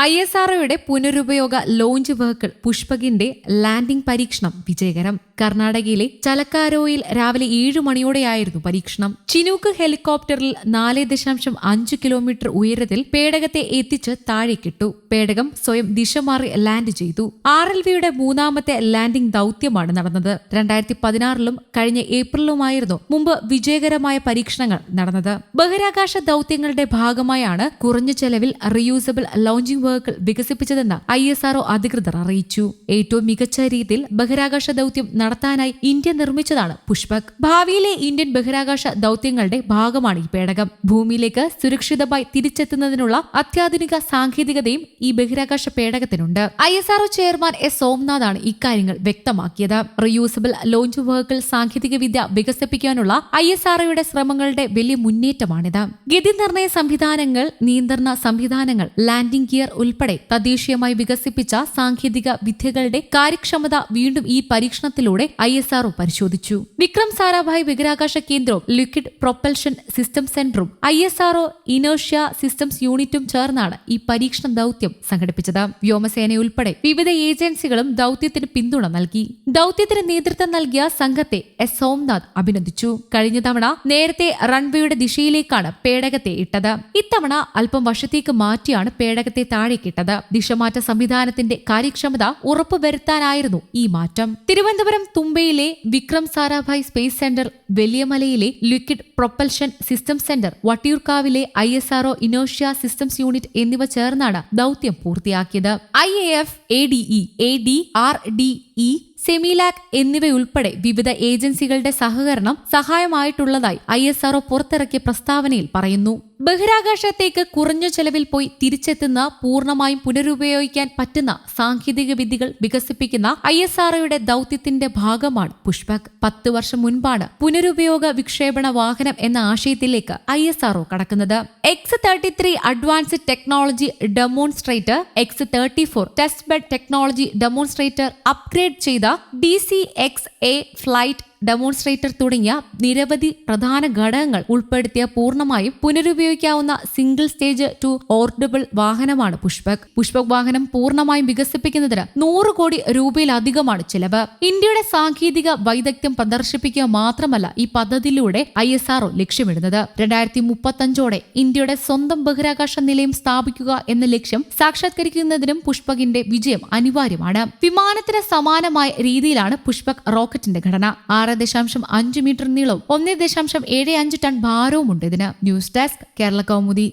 I S ആർഒയുടെ പുനരുപയോഗ launch vehicle പുഷ്പകിന്റെ landing പരീക്ഷണം വിജയകരം. കർണാടകയിലെ ചലക്കാരോയിൽ രാവിലെ ഏഴ് മണിയോടെയായിരുന്നു പരീക്ഷണം. ചിനൂക്ക് ഹെലികോപ്റ്ററിൽ നാല് ദശാംശം അഞ്ച് കിലോമീറ്റർ ഉയരത്തിൽ പേടകത്തെ എത്തിച്ച് താഴേക്കിട്ടു. പേടകം സ്വയം ദിശ മാറി ലാൻഡ് ചെയ്തു. ആർ എൽ വിയുടെ മൂന്നാമത്തെ ലാൻഡിംഗ് ദൗത്യമാണ് നടന്നത്. രണ്ടായിരത്തി പതിനാറിലും കഴിഞ്ഞ ഏപ്രിലുമായിരുന്നു മുമ്പ് വിജയകരമായ പരീക്ഷണങ്ങൾ നടന്നത്. ബഹിരാകാശ ദൗത്യങ്ങളുടെ ഭാഗമായാണ് കുറഞ്ഞ ചെലവിൽ റിയൂസബിൾ ലോഞ്ചിംഗ് വെഹിക്കിൾ വികസിപ്പിച്ചതെന്ന് ഐ എസ് ആർഒ അധികൃതർ അറിയിച്ചു. ഏറ്റവും മികച്ച രീതിയിൽ ബഹിരാകാശ ദൗത്യം നടത്താനായി ഇന്ത്യ നിർമ്മിച്ചതാണ് പുഷ്പക്. ഭാവിയിലെ ഇന്ത്യൻ ബഹിരാകാശ ദൗത്യങ്ങളുടെ ഭാഗമാണ് ഈ പേടകം. ഭൂമിയിലേക്ക് സുരക്ഷിതമായി തിരിച്ചെത്തുന്നതിനുള്ള അത്യാധുനിക സാങ്കേതികതയും ഈ ബഹിരാകാശ പേടകത്തിനുണ്ട്. I S R O chairman S സോംനാഥാണ് ഇക്കാര്യങ്ങൾ വ്യക്തമാക്കിയത്. റിയൂസബിൾ ലോഞ്ച് വെഹിക്കിൾ സാങ്കേതിക വിദ്യ വികസിപ്പിക്കാനുള്ള ഐ എസ് ആർഒയുടെ ശ്രമങ്ങളുടെ വലിയ മുന്നേറ്റമാണിത്. ഗതി നിർണയ സംവിധാനങ്ങൾ നിയന്ത്രണ സംവിധാനങ്ങൾ ലാൻഡിംഗ് ഗിയർ ഉൾപ്പെടെ തദ്ദേശീയമായി വികസിപ്പിച്ച സാങ്കേതിക വിദ്യകളുടെ കാര്യക്ഷമത വീണ്ടും ഈ പരീക്ഷണത്തിലൂടെ ഐ എസ് ആർഒ പരിശോധിച്ചു. വിക്രം സാരാഭായ് ബഹിരാകാശ കേന്ദ്രവും ലിക്വിഡ് പ്രൊപ്പൽഷൻ സിസ്റ്റം സെന്ററും ഐ എസ് ആർഒ ഇനോഷ്യ സിസ്റ്റംസ് യൂണിറ്റും ചേർന്നാണ് ഈ പരീക്ഷണ ദൌത്യം സംഘടിപ്പിച്ചത്. വ്യോമസേനയുൾപ്പെടെ വിവിധ ഏജൻസികളും ദൌത്യത്തിന് പിന്തുണ നൽകി. ദൌത്യത്തിന് നേതൃത്വം നൽകിയ സംഘത്തെ എസ് സോംനാഥ് അഭിനന്ദിച്ചു. കഴിഞ്ഞ തവണ നേരത്തെ റൺവേയുടെ ദിശയിലേക്കാണ് പേടകത്തെ ഇട്ടത്. ഇത്തവണ അല്പം വശത്തേക്ക് മാറ്റിയാണ് പേടകത്തെ താഴേക്കിട്ടത്. ദിശമാറ്റ സംവിധാനത്തിന്റെ കാര്യക്ഷമത ഉറപ്പുവരുത്താനായിരുന്നു ഈ മാറ്റം. തിരുവനന്തപുരം തുമ്പയിലെ വിക്രം സാരാഭായ് സ്പേസ് സെന്റർ വലിയമലയിലെ ലിക്വിഡ് പ്രൊപ്പൽഷൻ സിസ്റ്റം സെന്റർ വട്ടിയൂർക്കാവിലെ ഐ എസ് ആർഒ ഇനോഷ്യ സിസ്റ്റംസ് യൂണിറ്റ് എന്നിവ ചേർന്നാണ് ദൗത്യം പൂർത്തിയാക്കിയത്. I A F A D E A D R D E CEMILAC എന്നിവയുൾപ്പെടെ വിവിധ ഏജൻസികളുടെ സഹകരണം സഹായമായിട്ടുള്ളതായി ഐ എസ് ആർഒ പുറത്തിറക്കിയ പ്രസ്താവനയിൽ പറയുന്നു. ബഹിരാകാശത്തേക്ക് കുറഞ്ഞ ചെലവിൽ പോയി തിരിച്ചെത്തുന്ന പൂർണമായും പുനരുപയോഗിക്കാൻ പറ്റുന്ന സാങ്കേതിക വിദ്യകൾ വികസിപ്പിക്കുന്ന ഐ എസ് ആർഒയുടെ ദൗത്യത്തിന്റെ ഭാഗമാണ് പുഷ്പക്. പത്ത് വർഷം മുൻപാണ് പുനരുപയോഗ വിക്ഷേപണ വാഹനം എന്ന ആശയത്തിലേക്ക് ഐ എസ് ആർഒ കടക്കുന്നത്. X thirty three advanced technology demonstrator X thirty four test bed technology demonstrator upgrade ചെയ്ത D C X A flight demonstrator തുടങ്ങിയ നിരവധി പ്രധാന ഘടകങ്ങൾ ഉൾപ്പെടുത്തിയ പൂർണമായും പുനരുപയോഗിക്കാവുന്ന സിംഗിൾ സ്റ്റേജ് ടു ഓർഡബിൾ വാഹനമാണ് പുഷ്പക്. പുഷ്പക് വാഹനം പൂർണമായും വികസിപ്പിക്കുന്നതിന് നൂറ് കോടി രൂപയിലധികമാണ് ചിലവ്. ഇന്ത്യയുടെ സാങ്കേതിക വൈദഗ്ധ്യം പ്രദർശിപ്പിക്കുക മാത്രമല്ല ഈ പദ്ധതിയിലൂടെ ഐ എസ് ആർഒ ലക്ഷ്യമിടുന്നത്. രണ്ടായിരത്തി മുപ്പത്തഞ്ചോടെ ഇന്ത്യയുടെ സ്വന്തം ബഹിരാകാശ നിലയം സ്ഥാപിക്കുക എന്ന ലക്ഷ്യം സാക്ഷാത്കരിക്കുന്നതിനും പുഷ്പകിന്റെ വിജയം അനിവാര്യമാണ്. വിമാനത്തിന് സമാനമായ രീതിയിലാണ് പുഷ്പക് റോക്കറ്റിന്റെ ഘടന. ആറ് ദശാംശം അഞ്ച് മീറ്റർ നീളവും ഒന്നേ ദശാംശം ഏഴ് അഞ്ച് ടൺ ഭാരവുമുണ്ട്. ഇതിന് ന്യൂസ് ഡെസ്ക് കേരള കൗമുദി.